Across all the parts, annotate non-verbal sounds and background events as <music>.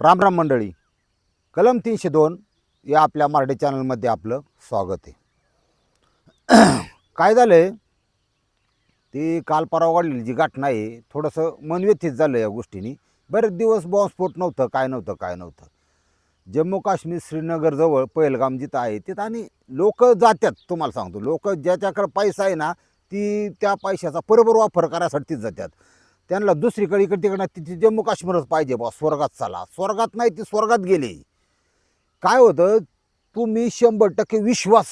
रामराम मंडळी. कलम तीनशे दोन या आपल्या मराठी चॅनलमध्ये आपलं स्वागत आहे. काय झालं आहे ती काल परवा वाढलेली जी घटना आहे थोडंसं मनव्यथित झालं या गोष्टीनी. बरेच दिवस बॉम्बस्फोट नव्हतं काय नव्हतं काय नव्हतं. जम्मू काश्मीर श्रीनगरजवळ पहिलगाम जिथं आहे तिथं आणि लोक जातात तुम्हाला सांगतो. लोक ज्याच्याकडं पैसा आहे ना ती त्या पैशाचा बरोबर वापर करायसाठी तीच जातात त्यांना दुसरीकडे इकडे तिकडं तिथे जम्मू काश्मीरच पाहिजे बा स्वर्गात चला. स्वर्गात नाही ती स्वर्गात गेले. काय होतं तुम्ही शंभर टक्के विश्वास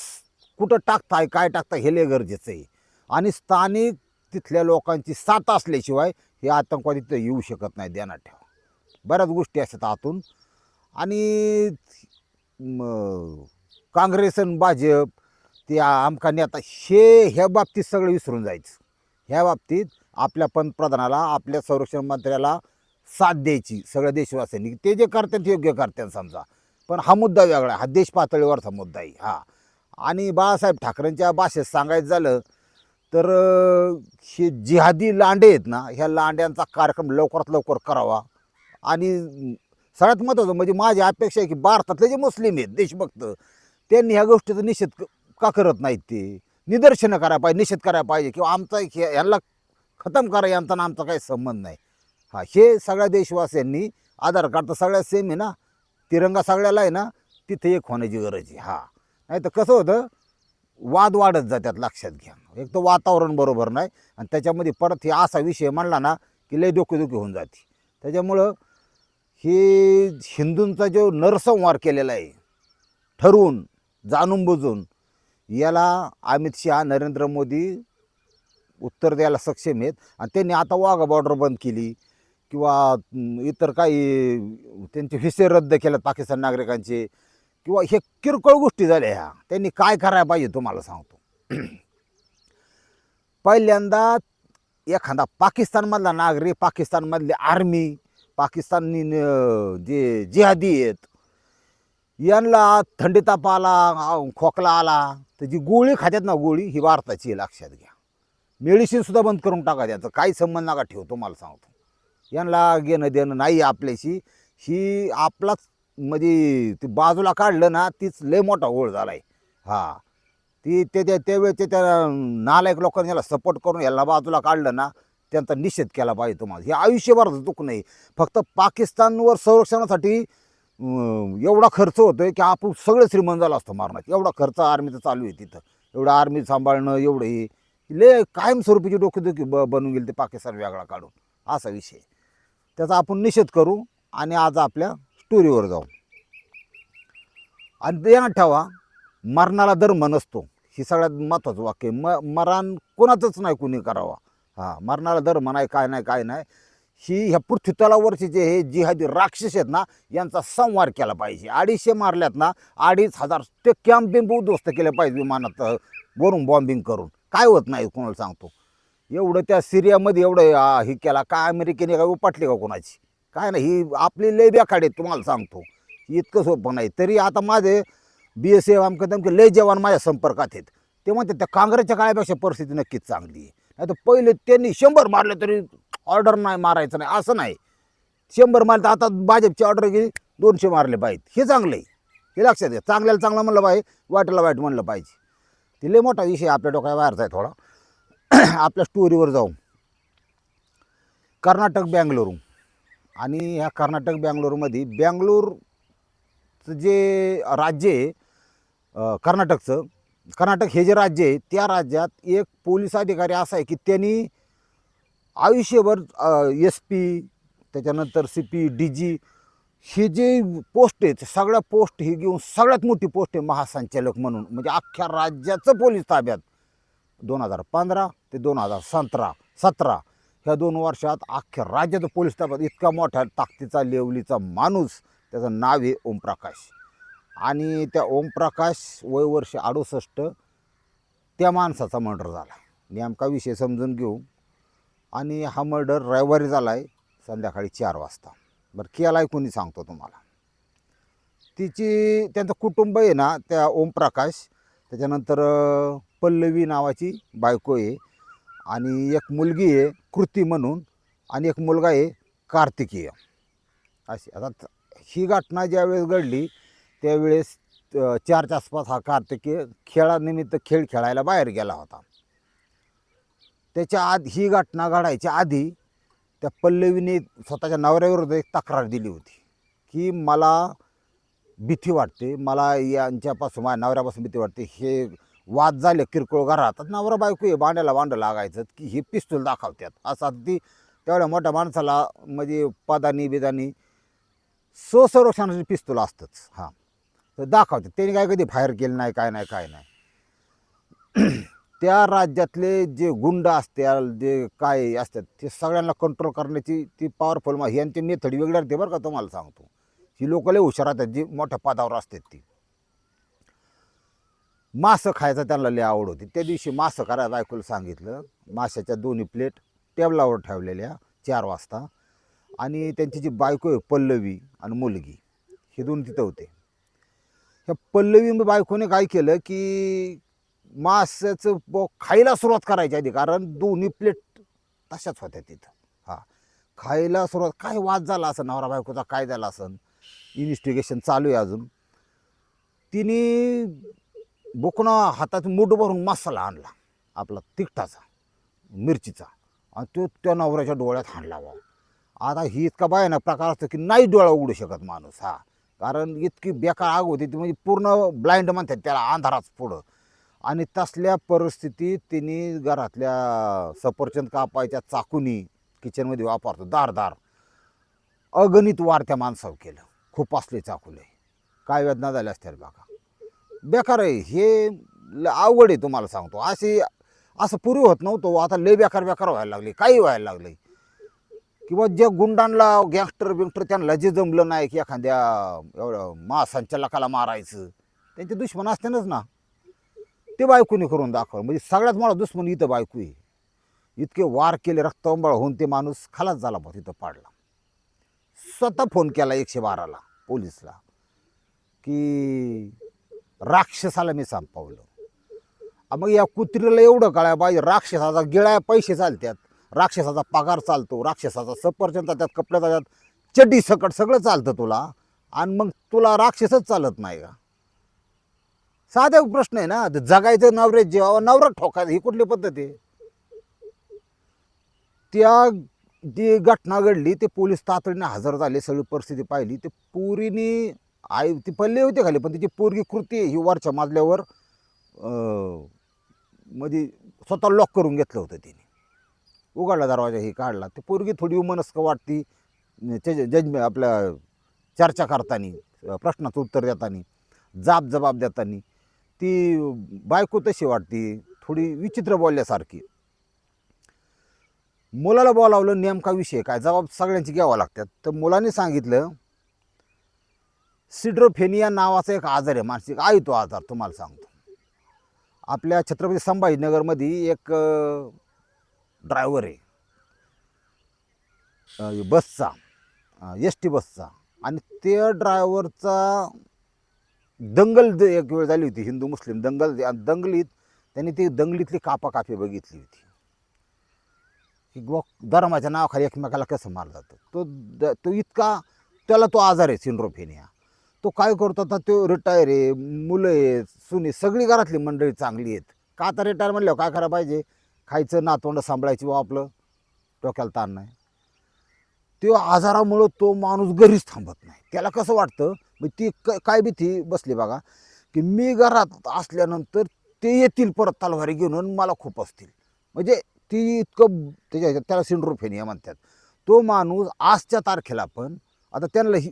कुठं टाकताय काय टाकताय हे लय गरजेचं आहे. आणि स्थानिक तिथल्या लोकांची साथ असल्याशिवाय हे आतंकवादी तिथं येऊ शकत नाही ध्यानात ठेवा. बऱ्याच गोष्टी असतात आतून. आणि काँग्रेस आणि भाजप ते आमका नेता हे ह्या बाबतीत सगळं विसरून जायचं. ह्या बाबतीत आपल्या पंतप्रधानाला आपल्या संरक्षण मंत्र्याला साथ द्यायची सगळ्या देशवासियांनी. ते जे करतात योग्य करतात समजा. पण हा मुद्दा वेगळा आहे. हा देश पातळीवरचा मुद्दा आहे. हा. आणि बाळासाहेब ठाकरेंच्या भाषेत सांगायचं झालं तर हे जिहादी लांडे आहेत ना ह्या लांड्यांचा कार्यक्रम लवकरात लवकर करावा. आणि सगळ्यात महत्त्वाचं म्हणजे माझी अपेक्षा आहे की भारतातले जे मुस्लिम आहेत देशभक्त त्यांनी ह्या गोष्टीचा निषेध का करत नाहीत ते? निदर्शनं करायला पाहिजे निषेध करायला पाहिजे. किंवा आमचा एक खतम करा यांचा आमचा काही संबंध नाही. हा हे सगळ्या देशवासियांनी आधार कार्ड तर सगळ्या सेम आहे ना. तिरंगा सगळ्याला आहे ना तिथे एक होण्याची गरज आहे. हा. नाही तर कसं होतं वाद वाढत जातात लक्षात घ्या. एक तर वातावरण बरोबर नाही आणि त्याच्यामध्ये परत हे असा विषय म्हणला ना की लय डोकेदुखी होऊन जाते. त्याच्यामुळं हे हिंदूंचा जो नरसंहार केलेला आहे ठरवून जाणून बुजून याला अमित शहा नरेंद्र मोदी उत्तर द्यायला सक्षम आहेत. आणि त्यांनी आता वाघा बॉर्डर बंद केली. किंवा इतर काही त्यांचे व्हिसे रद्द केले पाकिस्तान नागरिकांचे. किंवा हे किरकोळ गोष्टी झाल्या ह्या. त्यांनी काय करायला पाहिजे तुम्हाला सांगतो. <clears throat> पहिल्यांदा एखादा पाकिस्तानमधला नागरिक पाकिस्तानमधली आर्मी पाकिस्तानी न- जे जिहादी आहेत यांना थंडी ताप आला खोकला आला. तर जी गोळी खात्यात ना गोळी ही भारताची लक्षात घ्या. मेडिसिनसुद्धा बंद करून टाका त्याचं. काही संबंध नका ठेवतो तुम्हाला सांगतो. यांना घेणं देणं नाही आपल्याशी. ही आपलाच म्हणजे ती बाजूला काढलं ना तीच लय मोठा ओळ झाला आहे हा. ती ते त्या त्यावेळेचे त्या नालायक लोकांनी याला सपोर्ट करून याला बाजूला काढलं ना त्यांचा निषेध केला पाहिजे तुम्हाला. हे आयुष्यभराचं दुःख नाही. फक्त पाकिस्तानवर संरक्षणासाठी एवढा खर्च होतोय की आपण सगळं श्रीमंत झालं असतं मारण्यात. एवढा खर्च आर्मीचा चालू आहे तिथं. एवढं आर्मी सांभाळणं एवढं हे. लय कायमस्वरूपीची डोकेदुखी ब बनून गेली ते पाकिस्तान वेगळा काढून. असा विषय. त्याचा आपण निषेध करू आणि आज आपल्या स्टोरीवर जाऊ. आणि ध्यानात ठेवा मरणाला धर्म नसतो. ही सगळ्यात महत्त्वाचं वाक्य म मरण कोणाचंच नाही कुणी करावा. हां मरणाला धर्म नाही काय नाही काय नाही. ही ह्या पृथ्वीतलावरचे जे हे जिहादी राक्षस आहेत ना यांचा संवार केला पाहिजे. अडीचशे मारल्यात ना अडीच हजार ते कॅम्प बिंब उद्ध्वस्त केले पाहिजे विमानात वरून बॉम्बिंग करून. काय होत नाही कोणाला सांगतो. एवढं त्या सिरियामध्ये एवढं हे केला काय अमेरिकेने काय उपाटली का कोणाची? काय नाही ही आपली लय बेकाडे तुम्हाला सांगतो. इतकं सोपं नाही. तरी आता माझे बी एस एफ आमकं तमके लय जवान माझ्या संपर्कात आहेत. ते म्हणतात त्या काँग्रेसच्या काळापेक्षा परिस्थिती नक्कीच चांगली आहे. नाही तर पहिले त्यांनी शंभर मारले तरी ऑर्डर नाही मारायचं नाही असं नाही. शंभर मारले तर आता भाजपची ऑर्डर गेली दोनशे मारले पाहिजेत हे चांगलं आहे. हे लक्षात घ्या. चांगल्याला चांगलं म्हणलं पाहिजे वाईटला वाईट म्हणलं पाहिजे. लय मोठा विषय आपल्या डोक्या बाहेरचा आहे थोडा. <clears throat> आपल्या स्टोरीवर जाऊ. कर्नाटक बँगलोरू. आणि ह्या कर्नाटक बँगलोरमध्ये बँगलोरचं जे राज्य आहे कर्नाटकचं कर्नाटक हे जे राज्य आहे त्या राज्यात एक पोलीस अधिकारी असा आहे की त्यांनी आयुष्यभर एस पी त्याच्यानंतर सी पी डी जी हे जे पोस्ट आहेत सगळ्या पोस्ट ही घेऊन सगळ्यात मोठी पोस्ट आहे महासंचालक म्हणून. म्हणजे अख्ख्या राज्याचं पोलीस ताब्यात. दोन हजार पंधरा ते दोन हजार सतरा सतरा. ह्या दोन वर्षात अख्ख्या राज्याचं पोलीस ताब्यात इतका मोठ्या ताकदीचा लेवलीचा माणूस. त्याचं नाव आहे ओमप्रकाश. आणि त्या ओमप्रकाश वय वर्ष अडुसष्ट त्या माणसाचा मर्डर झाला. नेमका विषय समजून घेऊ. आणि हा मर्डर रविवारी झाला आहे संध्याकाळी चार वाजता. बरं केला कोणी सांगतो तुम्हाला. तिची त्यांचं कुटुंब आहे ना त्या ओमप्रकाश त्याच्यानंतर पल्लवी नावाची बायको आहे आणि एक मुलगी आहे कृती म्हणून आणि एक मुलगा आहे कार्तिकीय. अशी आता ही घटना ज्यावेळेस घडली त्यावेळेस चारच्या आसपास हा कार्तिकीय खेळानिमित्त खेळ खेळायला बाहेर गेला होता. त्याच्या आत ही घटना घडायच्या आधी त्या पल्लवीने स्वतःच्या नवऱ्याविरुद्ध एक तक्रार दिली होती की मला भीती वाटते मला यांच्यापासून माझ्या नवऱ्यापासून भीती वाटते. हे वाद झाले किरकोळ घरात. नवरा बायको हे भांड्याला भांडं लागायचं की हे पिस्तूल दाखवतात असं अगदी तेवढ्या मोठ्या माणसाला म्हणजे पदानी बिदानी स्वसंरक्षणाचे पिस्तूल असतंच. हां. तर दाखवतात. त्यांनी काय कधी फायर केलं नाही काय नाही काय नाही. त्या राज्यातले जे गुंड असतील जे काय असतात ते सगळ्यांना कंट्रोल करण्याची ती पॉवरफुल मा यांची नेथडी वेगळी असते बरं का तुम्हाला सांगतो. ही लोक लय हुशार असतात जी मोठ्या पदावर असतात ती. मासं खायचं त्यांना लय आवड होती. त्या दिवशी मासं करायला बायकोला सांगितलं माशाच्या दोन्ही प्लेट टेबलावर ठेवलेल्या चार वाजता. आणि त्यांची जी बायको आहे पल्लवी आणि मुलगी हे दोन तिथं होते. ह्या पल्लवी बायकोने काय केलं की माशाचं ब- खायला सुरुवात करायची आधी कारण दोन्ही प्लेट तशाच होत्या तिथं. हां. खायला सुरुवात काय वाद झाला असं नवरा बायकोचा काय झाला असं इन्व्हेस्टिगेशन चालू आहे अजून. तिने बुकणं हातात मूठ भरून मसाला आणला आपला तिखटाचा मिरचीचा. आणि तो त्या नवऱ्याच्या डोळ्यात हाणला बा आता ही इतका भयानक प्रकार असतो की नाही डोळा उघडू शकत माणूस हा. कारण इतकी बेकार आग होती ती म्हणजे पूर्ण ब्लाइंड म्हणतात त्याला अंधाराच पुढं. आणि तसल्या परिस्थितीत तिने घरातल्या सफरचंद कापायच्या चाकूनी किचनमध्ये वापरतो दार दार अगणित वार त्या माणसावर केलं. खूप असले चाकूले काय वेदना झाल्या असत्या बाका. बेकार आहे हे ल- अवघड आहे तुम्हाला सांगतो. असे असं पूर्वी होत नव्हतं हो. आता लय बेकार बेकार व्हायला लागले. काही व्हायला लागले. किंवा ज्या गुंडांना गँगस्टर बिंगस्टर त्यांना जे जमलं नाही की एखाद्या एवढं महासंचालकाला मारायचं. त्यांचे दुश्मन असतेनच ना. ते बायकोनी करून दाखवलं म्हणजे सगळ्यात मोठा दुश्मन इथं बायको आहे. इतके वार केले रक्तांबळ होऊन ते माणूस खालाच झाला बघ तिथं पाडला. स्वतः फोन केला एकशे बाराला पोलिसला की राक्षसाला मी संपवलं. मग या कुत्रीला एवढं कळाय पाहिजे राक्षसाचा गिळाय पैसे चालतात राक्षसाचा पगार चालतो राक्षसाचा सफरचंद त्यात कपडे त्यात चड्डी सकट सगळं चालतं तुला. आणि मग तुला राक्षसच चालत नाही का? साधा प्रश्न आहे ना जगायचं नवरे जेव्हा नवरा ठोकायचं ही कुठली पद्धत आहे? त्या जी घटना घडली ते पोलीस तातडीने हजर झाले सगळी परिस्थिती पाहिली. ते पोरीने आई ती पल्ले होते खाली पण तिची पोरगी कृती ही वरच्या माजल्यावर म्हणजे स्वतः लॉक करून घेतलं होतं तिने. उघडला दरवाजा हे काढला. ते पोरगी थोडी उमनस्क वाटती जज आपल्या चर्चा करताना प्रश्नाचं उत्तर देताना जाब जबाब देताना ती बायको तशी वाटते थोडी विचित्र बोलल्यासारखी. मुलाला बोलावलं नेमका विषय काय? जबाब सगळ्यांची घ्यावा लागतात. तर मुलाने सांगितलं सिड्रोफेनिया नावाचा एक आजार आहे मानसिक आहे तो आजार तुम्हाला सांगतो. आपल्या छत्रपती संभाजीनगरमध्ये एक ड्रायव्हर आहे. बसचा एस टी बसचा. आणि त्या ड्रायव्हरचा दंगल द एक वेळ झाली होती हिंदू मुस्लिम दंगल दंगलीत त्यांनी ती दंगलीतली कापाकापी बघितली होती. की बुवा धर्माच्या नावाखाली एकमेकाला कसं मारलं जातं? तो द तो इतका त्याला तो आजार आहे सिंड्रोफेनिया तो काय करतो आता तो रिटायर आहे मुलं आहेत सुनी सगळी घरातली मंडळी चांगली आहेत. का आता रिटायर म्हणल्यावर काय करायला पाहिजे? खायचं नातोंड सांभाळायची व आपलं. डोक्याला ताण नाही. तो आजारामुळं तो माणूस घरीच थांबत नाही. त्याला कसं वाटतं? मग ती क काय भीती बसली बघा की मी घरात असल्यानंतर ते येतील परत तलवारी घेऊन मला खूप असतील. म्हणजे ती इतकं त्याच्या ह्याच्यात त्याला सिंड्रोफेनिया म्हणतात. तो माणूस आजच्या तारखेला पण आता त्यांना ही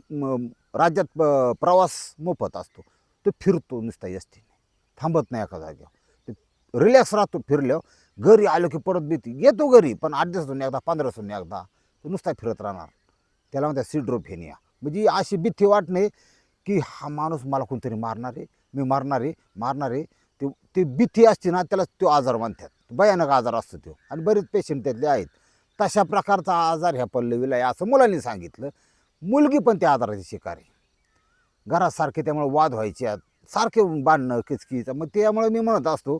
राज्यात प- प्रवास मोफत असतो. तो फिरतो नुसता एसटीने थांबत नाही एका जागेवर. रिलॅक्स राहतो फिरल्यावर. घरी आलो की परत भीती. येतो घरी पण आठ दिवसातून एकदा पंधरा दिवसातून एकदा. तो नुसता फिरत राहणार. त्याला म्हणतात सिड्रोफेनिया. म्हणजे अशी भीती वाटणे की हा माणूस मला कोणतरी मारणार आहे? मी मारणार आहे? मारणार आहे? ते ते भीती असते ना त्याला तो आजार म्हणतात. भयानक आजार असतो तो. आणि बरेच पेशंट त्यातले आहेत. तशा प्रकारचा आजार ह्या पल्लवीला आहे असं मुलांनी सांगितलं. मुलगी पण त्या आजाराची शिकार आहे. घरासारखे त्यामुळे वाद व्हायचे. आहेत. सारखे बांधणं किचकीचं. मग त्यामुळे मी म्हणत असतो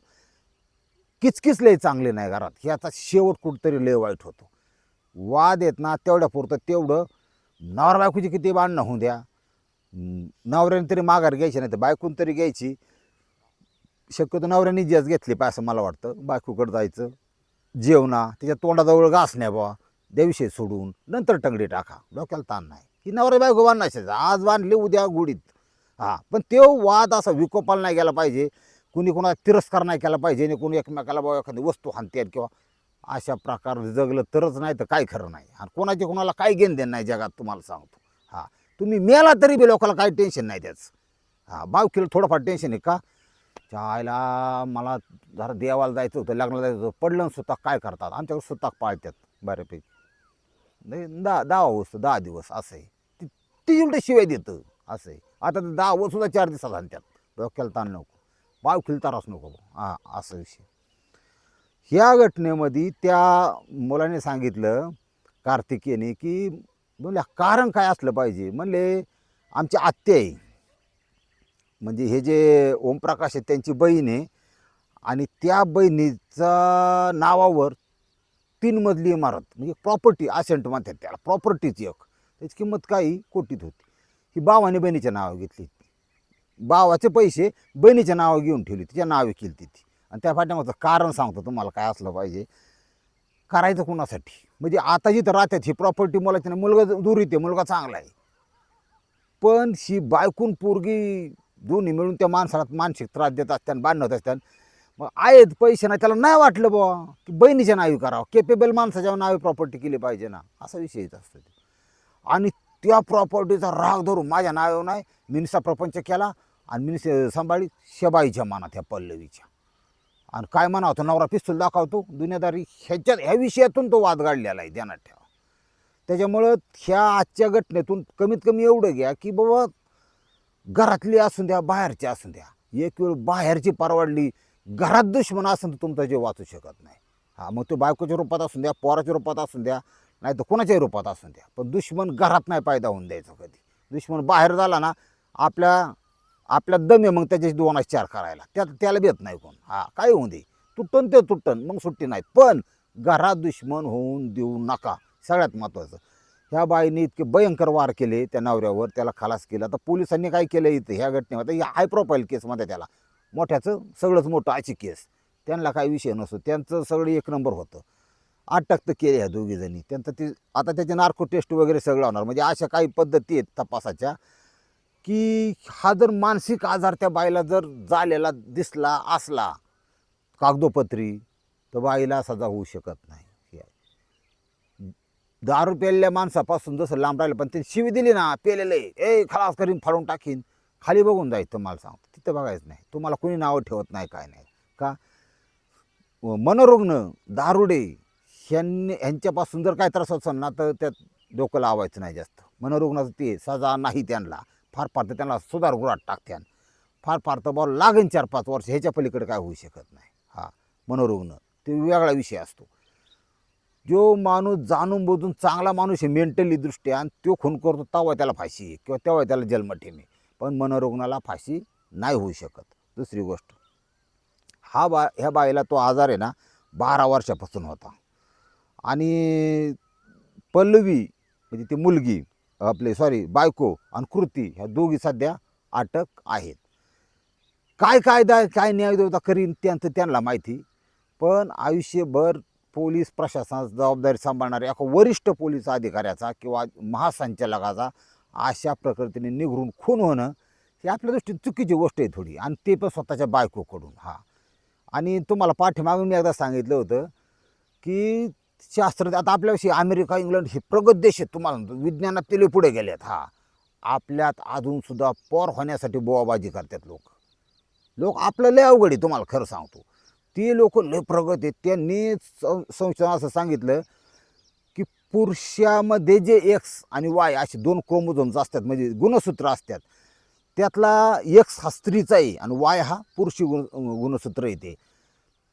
किचकिच लय चांगले नाही घरात. ह्याचा शेवट कुठंतरी लय वाईट होतो. वाद येत ना तेवढ्या पुरतं तेवढं नवरा बायकोची किती भांडणं होऊ द्या. नवऱ्याने तरी माघार घ्यायची नाही तर बायकून तरी घ्यायची. शक्यतो नवऱ्याने जज घेतली पाहिजे असं मला वाटतं. बायकोकडं जायचं. जेवणा त्याच्या तोंडाजवळ घास नाही बा देविषयी सोडून नंतर टंगडी टाका. डोक्याला ताण नाही. की नवरा बायको बांधायचं आज बांधले उद्या गुडीत हां पण तो वाद असा विकोपाला नाही गेला पाहिजे. कुणी कोणाला तिरस्कार नाही केला पाहिजे. आणि कोणी एकमेकाला बाबा एखादी वस्तू हाणते किंवा अशा प्रकार जगलं तरच नाही तर काय खरं नाही. आणि कोणाचे कोणाला काय घेण देण नाही जगात तुम्हाला सांगतो. हां. तुम्ही मेला तरी बी लोकांना काही टेन्शन नाही त्याचं. हां बावकीला थोडंफार टेन्शन आहे का? चायला मला जरा देवाला जायचं होतं लग्नाला जायचं होतं पडलं स्वतः काय करतात? आमच्याकडे स्वतः पाळतात बऱ्यापैकी. नाही दहा दहा वस्तू दहा दिवस असं आहे. ती ती उलट शिवाय देतं असं आहे. आता तर दहा व चार दिवसात आणतात. डोक्याला ताण नको. बावखील त्रास नको हां असं विषय. ह्या घटनेमध्ये त्या मुलाने सांगितलं कार्तिकेने की बोलल्या कारण काय असलं पाहिजे? म्हणले आमची आत्या आहे. म्हणजे हे जे ओमप्रकाश आहे त्यांची बहीण आहे. आणि त्या बहिणीचा नावावर तीन मजली इमारत म्हणजे प्रॉपर्टी असेंट म्हणतात त्याला प्रॉपर्टीची एक. त्याची किंमत काही कोटीत होती. ही बावाने बहिणीच्या नावावर घेतली बावाचे पैसे बहिणीच्या नावावर घेऊन ठेवली तिच्या नावे केली ती. आणि त्या फाट्यामागचं कारण सांगतो तुम्हाला काय असलं पाहिजे. करायचं कुणासाठी? म्हणजे आता जिथं राहतात ही प्रॉपर्टी मला तिने मुलगा दूर येते मुलगा चांगला आहे. पण ही बायकून पोरगी दोन्ही मिळून त्या माणसाला मानसिक त्रास देत असतात बांधत असतात मग आहेत पैसे नाही त्याला नाही वाटलं बुवा की बहिणीच्या नावी करावं. केपेबल माणसाच्या नावे प्रॉपर्टी केली पाहिजे ना. असा विषयच असतो आणि त्या प्रॉपर्टीचा राग धरून माझ्या नावे नाही मिनिसा प्रपंच केला आणि मिनिस सांभाळी शेबाईच्या मानात ह्या पल्लवीच्या. आणि काय म्हणा होतं नवरा पिस्तूल दाखवतो. दुनियादारी ह्याच्यात ह्या विषयातून तो वाद काढलेला आहे ध्यानात ठेवा. त्याच्यामुळं ह्या आजच्या घटनेतून कमीत कमी एवढं घ्या की बाबा घरातली असून द्या बाहेरची असून द्या. एक वेळ बाहेरची परवाडली घरात दुश्मन असून तर तुमचा जीव वाचू शकत नाही. हा मग तो बायकोच्या रूपात असून द्या पोराच्या रूपात असून द्या नाही तर कोणाच्याही रूपात असून द्या. पण दुश्मन घरात नाही पायदा होऊन द्यायचा कधी. दुश्मन बाहेर झाला ना आपल्या आपल्या दमे मग त्याच्याशी दोनास चार करायला. त्या त्याला भेट नाही कोण. हा काय होऊन दे. तुटन ते तुटन मग सुट्टी नाही. पण घरात दुश्मन होऊन देऊ नका. सगळ्यात महत्त्वाचं ह्या बाईने इतके भयंकर वार केले त्या नवऱ्यावर त्याला खलास केला. तर पोलिसांनी काय केलं इथं? ह्या घटनेमध्ये हाय प्रोफाईल केसमध्ये त्याला. मोठ्याचं सगळंच मोठं अशी केस त्यांना काही विषय नसतो. त्यांचं सगळं एक नंबर होतं. अटक तर केली ह्या दोघीजणी. त्यांचं ते आता त्याचे नार्को टेस्ट वगैरे सगळं होणार. म्हणजे अशा काही पद्धती आहेत तपासाच्या. की हा जर मानसिक आजार त्या बाईला जर झालेला दिसला असला कागदोपत्री तर बाईला सजा होऊ शकत नाही. हे दारू प्यायलेल्या माणसापासून जसं लांब राहिलं पण त्यांनी शिवी दिली ना पेलेले. ए खलास करीन फाडून टाकीन. खाली बघून जायचं मला सांगतो तिथं बघायचं नाही. तुम्हाला कोणी नावं ठेवत नाही काय नाही. का? मनोरुग्ण दारुडे ह्यांनी ह्यांच्यापासून जर काय त्रास असेल ना तर त्यात डोकं लावायचं नाही जास्त. मनोरुग्णाचं ते सजा नाही त्यांना. फार फार तर त्यांना सुधारगृहात टाकत्यान. फार फार तर बॉल लागेल चार पाच वर्ष ह्याच्या पलीकडे काय होऊ शकत नाही. हा मनोरुग्ण ते वेगळा विषय असतो. जो माणूस जाणून बोजून चांगला माणूस आहे मेंटली दृष्ट्या आणि तो खून करतो तेव्हा त्याला फाशी आहे किंवा तेव्हा त्याला जन्मठेमी पण मनोरुग्णाला फाशी नाही होऊ शकत. दुसरी गोष्ट हा बा ह्या बाईला तो आजार आहे ना बारा वर्षापासून होता. आणि पल्लवी म्हणजे ती मुलगी आपले सॉरी बायको आणि कृती ह्या दोघी सध्या अटक आहेत. काय कायदा आहे, काय न्यायदेवता करीन त्यांचं त्यांना माहिती पण आयुष्यभर पोलीस प्रशासनाची जबाबदारी सांभाळणाऱ्या एका वरिष्ठ पोलीस अधिकाऱ्याचा किंवा महासंचालकाचा अशा प्रकृतीने निघरून खून होणं ही आपल्या दृष्टीने चुकीची गोष्ट आहे थोडी आणि ते पण स्वतःच्या बायकोकडून हा. आणि तुम्हाला पाठीमागून मी एकदा सांगितलं होतं की शास्त्र आता आपल्याविषयी अमेरिका इंग्लंड हे प्रगत देश आहेत. तुम्हाला विज्ञानात ते पुढे पुढे गेलेत हा. आपल्यात अजूनसुद्धा पोर होण्यासाठी बोवाबाजी करतात लोक. लोक आपलं लय अवघड आहे तुम्हाला खरं सांगतो. ते लोक लय प्रगत आहेत. त्यांनी संशोधन असं सांगितलं की पुरुषामध्ये जे एक्स आणि वाय असे दोन क्रोमोझोम्स असतात म्हणजे गुणसूत्र असतात त्यातला एक्स हा स्त्रीचा आहे आणि वाय हा पुरुषी गुण गुणसूत्र येते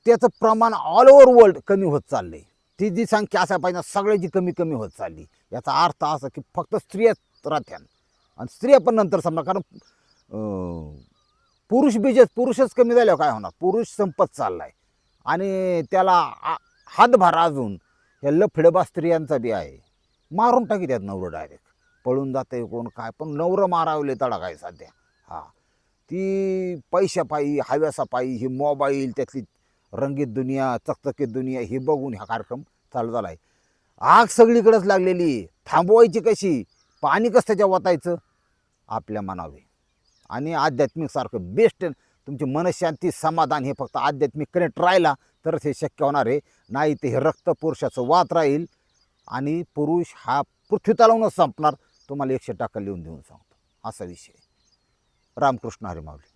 त्याचं प्रमाण ऑल ओव्हर वर्ल्ड कमी होत चाललं आहे ती जी संख्या असायला पाहिजे ना, सगळ्याची कमी कमी होत चालली. याचा अर्थ असा की फक्त स्त्रियाच राहत्यान. आणि स्त्रिया पण नंतर समजा कारण पुरुष बीजच पुरुषच कमी झाल्यावर काय होणार? पुरुष संपत चालला आहे आणि त्याला हातभार अजून या लफडेबा स्त्रियांचा बी आहे. मारून टाकी त्यात नवरं डायरेक्ट पळून जाते कोण काय पण नवरं मारावले तडा काय सध्या? हा. ती पैशापायी हव्यासापायी ही मोबाईल त्यातली रंगीत दुनिया चकचकीत दुनिया हे बघून हा कार्यक्रम चालू झाला आहे आग सगळीकडेच लागलेली. थांबवायची कशी? पाणी कसं त्याच्या वतायचं आपल्या मनावे आणि आध्यात्मिक सारखं बेस्ट तुमची मनशांती समाधान हे फक्त आध्यात्मिक कनेक्ट राहिला तरच हे शक्य होणार आहे. नाही ते हे रक्त पुरुषाचं वात राहील. आणि पुरुष हा पृथ्वी तलावूनच संपणार. तुम्हाला एकशे टक्का लिहून देऊन सांगतो. असा विषय रामकृष्ण हरी माऊली.